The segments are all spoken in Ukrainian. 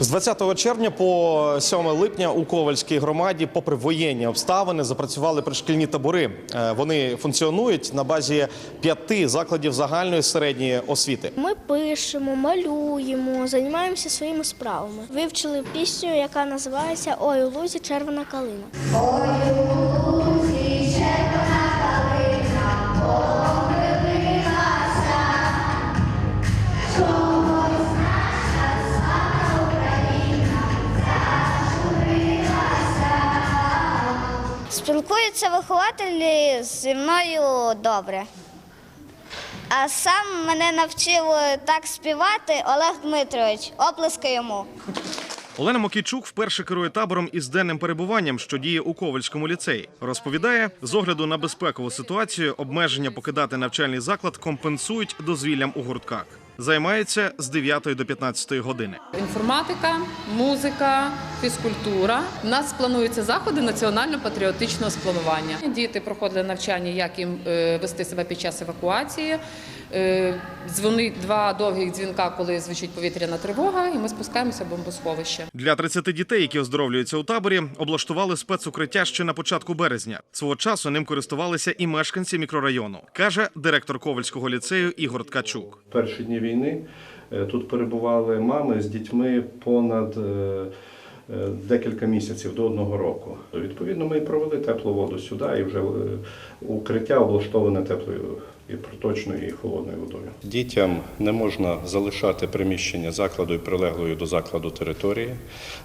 З 20 червня по 7 липня у Ковальській громаді, попри воєнні обставини, запрацювали пришкільні табори. Е, Вони функціонують на базі п'яти закладів загальної середньої освіти. Ми пишемо, малюємо, займаємося своїми справами. Вивчили пісню, яка називається Ой у лузі червона калина. Спілкуються вихователі зі мною добре. А сам мене навчив так співати Олег Дмитрович. Оплески йому. Олена Мокійчук вперше керує табором із денним перебуванням, що діє у Ковальському ліцеї. Розповідає, з огляду на безпекову ситуацію, обмеження покидати навчальний заклад компенсують дозвіллям у гуртках. Займається з 9 до 15 години. Інформатика, музика, фізкультура. У нас плануються заходи національно-патріотичного спланування. Діти проходили навчання, як їм е, вести себе під час евакуації. Е, Дзвонить два довгих дзвінка, коли звучить повітряна тривога, і ми спускаємося в бомбосховище. Для 30 дітей, які оздоровлюються у таборі, облаштували спецукриття ще на початку березня. Свого часу ним користувалися і мешканці мікрорайону, каже директор Ковальського ліцею Ігор Ткачук. Перші дні війни е, тут перебували мами з дітьми понад декілька місяців до одного року. Відповідно, ми і провели теплу воду сюди, і вже е, укриття облаштоване теплою і проточною, і холодною водою. Дітям не можна залишати приміщення закладу і прилеглої до закладу території.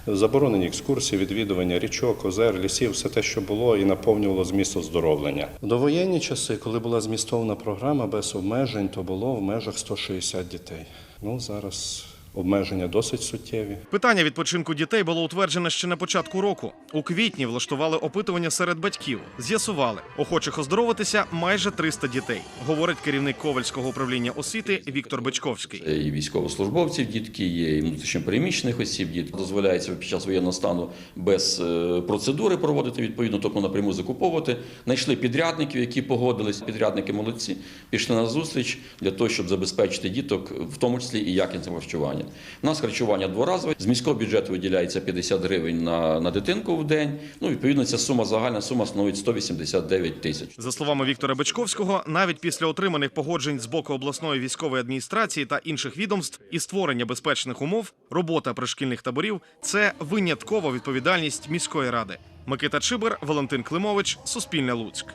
Заборонені екскурсії, відвідування річок, озер, лісів, все те, що було і наповнювало зміст оздоровлення. До воєнні часи, коли була змістовна програма без обмежень, то було в межах 160 дітей. Ну зараз обмеження досить суттєві. Питання відпочинку дітей було утверджене ще на початку року. У квітні влаштували опитування серед батьків. З'ясували, охочих оздоровитися майже 300 дітей, говорить керівник Ковальського управління освіти Віктор Бичковський. Є і військовослужбовців дітки, є і внутрішньопереміщених осіб дітки. Дозволяється під час воєнного стану без е, процедури проводити відповідно, тобто напряму закуповувати. Знайшли підрядників, які погодились. Підрядники молодці, пішли на зустріч для того, щоб забезпечити діток, в тому числі і якісне харчування. У нас харчування дворазове. З міського бюджету виділяється 50 гривень на, на дитинку в день. Ну, відповідно, ця сума загальна сума становить 189 тисяч. За словами Віктора Бичковського, навіть після отриманих погоджень з боку обласної військової адміністрації та інших відомств і створення безпечних умов, робота пришкільних таборів це виняткова відповідальність міської ради. Микита Чибер, Валентин Климович, Суспільне Луцьк.